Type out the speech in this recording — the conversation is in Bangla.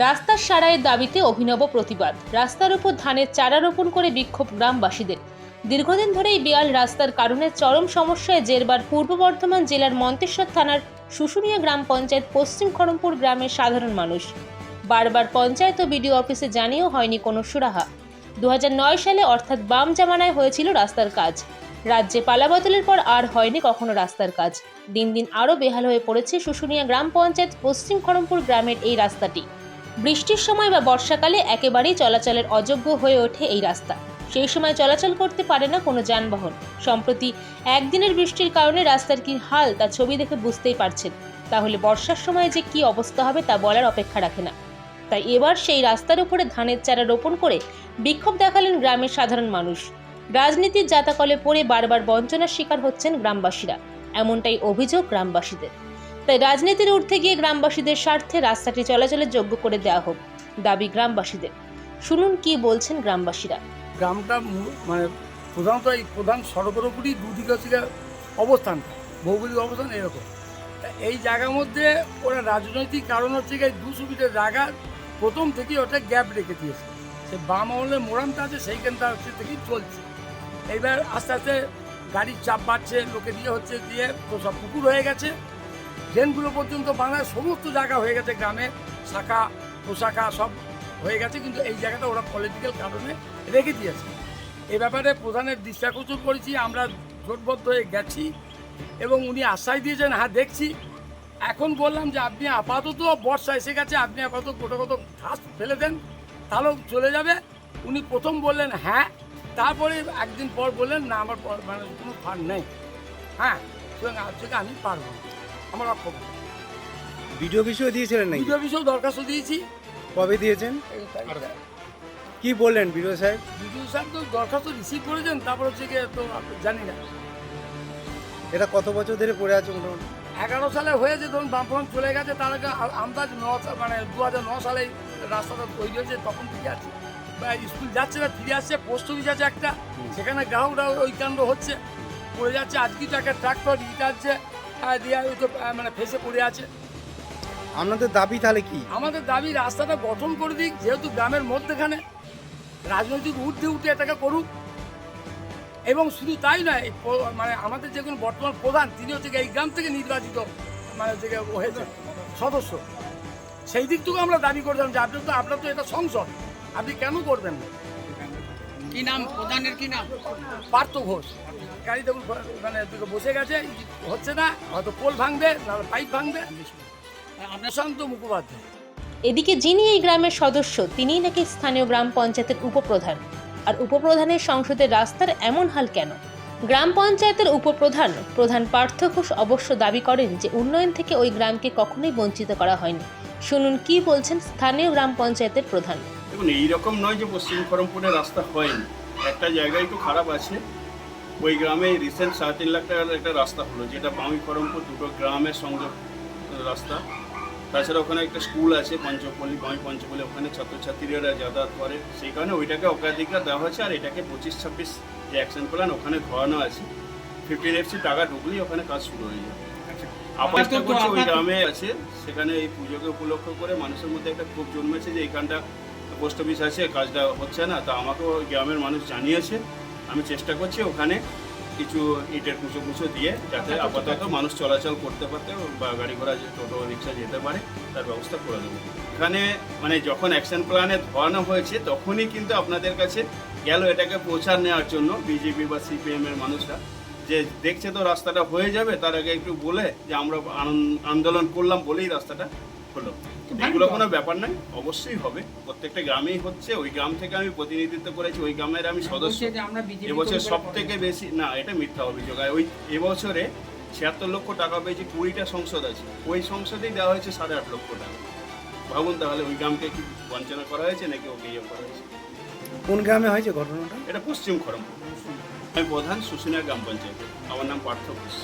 রাস্তার সারাইয়ের দাবিতে অভিনব প্রতিবাদ। রাস্তার উপর ধানের চারা রোপণ করে বিক্ষোভ গ্রামবাসীদের। দীর্ঘদিন ধরেই বেয়াল রাস্তার কারণে চরম সমস্যায় জেরবার পূর্ব বর্ধমান জেলার মন্তেশ্বর থানার শুশুনিয়া গ্রাম পঞ্চায়েত পশ্চিম খড়মপুর গ্রামের সাধারণ মানুষ। বারবার পঞ্চায়েত ও বিডিও অফিসে জানিয়েও হয়নি কোনো সুরাহা। দু হাজার নয় সালে অর্থাৎ বাম জামানায় হয়েছিল রাস্তার কাজ। রাজ্যে পালাবদলের পর আর হয়নি কখনো রাস্তার কাজ। দিন দিন আরও বেহাল হয়ে পড়েছে শুশুনিয়া গ্রাম পঞ্চায়েত পশ্চিম খড়মপুর গ্রামের এই রাস্তাটি। বৃষ্টির সময় বা বর্ষাকালে একেবারেই চলাচলের অযোগ্য হয়ে ওঠে এই রাস্তা। সেই সময় চলাচল করতে পারে না কোনো যানবাহন। সম্প্রতি একদিনের বৃষ্টির কারণে রাস্তার কি হাল তা ছবি দেখে বুঝতেই পারছেন। তাহলে বর্ষার সময় যে কি অবস্থা হবে তা বলার অপেক্ষা রাখে না। তাই এবার সেই রাস্তার উপরে ধানের চারা রোপণ করে বিক্ষোভ দেখালেন গ্রামের সাধারণ মানুষ। রাজনীতির জাতাকলে পড়ে বারবার বঞ্চনার শিকার হচ্ছেন গ্রামবাসীরা। এমনটাই অভিযোগ গ্রামবাসীদের। তাই রাজনীতির ঊর্ধ্বে গিয়ে গ্রামবাসীদের স্বার্থে রাস্তাটি চলাচলের যোগ্য করে দেওয়া হোক, দাবি গ্রামবাসীদের। শুনুন কি বলছেন গ্রামবাসীরা। গ্রামটা মানে প্রধানত এই প্রধান সড়কের উপরই দুদিকে হচ্ছে গিয়ে অবস্থানটা ভৌগোলিক অবস্থান এরকম। এই জায়গার মধ্যে ওরা রাজনৈতিক কারণ হচ্ছে গিয়ে দুশো ফিটের জায়গা প্রথম থেকেই ওটা গ্যাপ রেখে দিয়েছে। সে বাম আমলের মোরামটা আছে, সেইখানটা হচ্ছে থেকেই চলছে। এইবার আস্তে আস্তে গাড়ির চাপ বাড়ছে, লোকে দিয়ে হচ্ছে দিয়ে তো সব পুকুর হয়ে গেছে। ড্রেনগুলো পর্যন্ত বাংলার সমস্ত জায়গা হয়ে গেছে, গ্রামে শাখা পোশাখা সব হয়ে গেছে, কিন্তু এই জায়গাটা ওরা পলিটিক্যাল কারণে রেখে দিয়েছে। এ ব্যাপারে প্রধানের দৃষ্টাকোচর করেছি, আমরা জোটবদ্ধ হয়ে গেছি এবং উনি আশ্বাস দিয়েছেন হ্যাঁ দেখছি। এখন বললাম যে আপনি আপাতত বর্ষা এসে গেছে, আপনি আপাতত কোটো কোটো ঘাস ফেলে দেন তাহলেও চলে যাবে। উনি প্রথম বললেন হ্যাঁ। তারপরে একদিন পর বললেন, না, আমার মানে কোনো ফান্ড নেই। হ্যাঁ সুতরাং আজ থেকে আমি পারব। আমার অক্ষম ভিডিও বিষয় দিয়েছিলেন নাকি? দ্বিতীয় বিষয়েও দরখাস্ত দিয়েছি। কবে দিয়েছেন। কি বললেন ভিডিও সাহেব বিডিও স্যার তো দরখাস্ত রিসিভ করেছেন তারপর হচ্ছে গিয়ে তো জানি না। এটা কত বছর ধরে পড়ে আছে মোটামুটি? এগারো সালে হয়েছে ধরুন বামফ্রন্ট চলে গেছে তার আগে আ- আন্দাজ ন মানে দু হাজার ন সালে রাস্তাটা তৈরি হয়েছে তখন থেকে আছে। বা স্কুল যাচ্ছে না ফিরে আসছে পোস্ট অফিস আছে একটা। সেখানে গ্রাহকরা ওই কাণ্ড হচ্ছে। পড়ে যাচ্ছে আজকে তো একটা ট্রাক্টর ইট আছে দিয়ে তো মানে ফেসে পড়ে আছে। আপনাদের দাবি তাহলে কি? আমাদের দাবি রাস্তাটা গঠন করে দিক যেহেতু গ্রামের মধ্যেখানে। রাজনৈতিক ঊর্ধ্বে উঠে এটাকে করুক। এবং শুধু তাই নয় মানে আমাদের যে কোনো বর্তমান প্রধান তিনি হচ্ছে এই গ্রাম থেকে নির্বাচিত মানে হচ্ছে হয়েছে সদস্য। সেই দিক থেকে আমরা দাবি করতাম যে আপনি তো আপনার তো এটা সংসদ। আপনি কেন করবেন না? কি নাম? প্রধানের কি নাম? পার্থ ঘোষ। গাড়ি দেখুন মানে দিকে বসে গেছে হচ্ছে না হয়তো পোল ভাঙবে না পাইপ ভাঙবে। আপনার শান্ত মুখোপাধ্যায়। এদিকে যিনি এই গ্রামের সদস্য তিনিই নাকি স্থানীয় গ্রাম পঞ্চায়েতের উপপ্রধান। আর উপপ্রধানের সংসদের রাস্তার এমন হাল কেন? গ্রাম পঞ্চায়েতের উপপ্রধান প্রধান পার্থ ঘোষ অবশ্য দাবি করেন যে উন্নয়ন থেকে ওই গ্রামকে কখনোই বঞ্চিত করা হয়নি। শুনুন কি বলছেন স্থানীয় গ্রাম পঞ্চায়েতের প্রধান। দেখুন এইরকম নয় যে পশ্চিম খড়মপুরে রাস্তা হয়নি। একটা জায়গায় একটু খারাপ আছে। ওই গ্রামে রিসেন্ট সাড়ে তিন লাখ টাকার একটা রাস্তা হলো যেটা বামি খড়মপুর দুটো গ্রামের সংযোগ রাস্তা। তাছাড়া ওখানে একটা স্কুল আছে পঞ্চপল্লী বামি পঞ্চপল্লী ওখানে ছাত্রছাত্রীরা যাতায়াত করে। সেই কারণে ওইটাকে অগ্রাধিকার দেওয়া হয়েছে আর এটাকে পঁচিশ ছাব্বিশ যে অ্যাকশন প্ল্যান ওখানে ধরানো আছে। ফিফটিন এফসি টাকা ঢুকলেই ওখানে কাজ শুরু হয়ে যাবে। আপাতত ওই গ্রামে আছে সেখানে এই পুজোকে উপলক্ষ করে মানুষের মধ্যে একটা খুব জন্মেছে যে এইখানটা পোস্ট অফিস আছে কাজটা হচ্ছে না তা আমাকেও গ্রামের মানুষ জানিয়েছে। আমি চেষ্টা করছি ওখানে কিছু ইটের কুচো কুচো দিয়ে যাতে আপাতত মানুষ চলাচল করতে পারতে বা গাড়ি ঘোড়া যে টোটো রিক্সা যেতে পারে তার ব্যবস্থা করে দেবো। এখানে মানে যখন অ্যাকশন প্ল্যানে ধরানো হয়েছে তখনই কিন্তু আপনাদের কাছে গেল এটাকে প্রচার নেওয়ার জন্য বিজেপি বা সিপিএম এর মানুষরা। যে দেখছে তো রাস্তাটা হয়ে যাবে তার আগে একটু বলে যে আমরা আন্দোলন করলাম বলেই রাস্তাটা হলো। এগুলো কোনো ব্যাপার নয় অবশ্যই হবে। প্রত্যেকটা গ্রামেই হচ্ছে ওই গ্রাম থেকে আমি প্রতিনিধিত্ব করেছি ওই গ্রামের আমি সদস্য। বলছে যে আমরা বিজেপি এবছর সব থেকে বেশি না এটা মিথ্যা অভিযোগ। আর ওই এবছরে ছিয়াত্তর লক্ষ টাকা পেয়েছি কুড়িটা সংসদ আছে। ওই সংসদেই দেওয়া হয়েছে সাড়ে আট লক্ষ টাকা। ভাবুন তাহলে ওই গ্রামকে কি বঞ্চনা করা হয়েছে নাকি ওকে ইয়ে করা হয়েছে? কোন গ্রামে হয়েছে ঘটনাটা? এটা পশ্চিম খড়মপুর আমি প্রধান শুশুনিয়া গ্রাম পঞ্চায়েত আমার নাম পার্থ ঘোষ।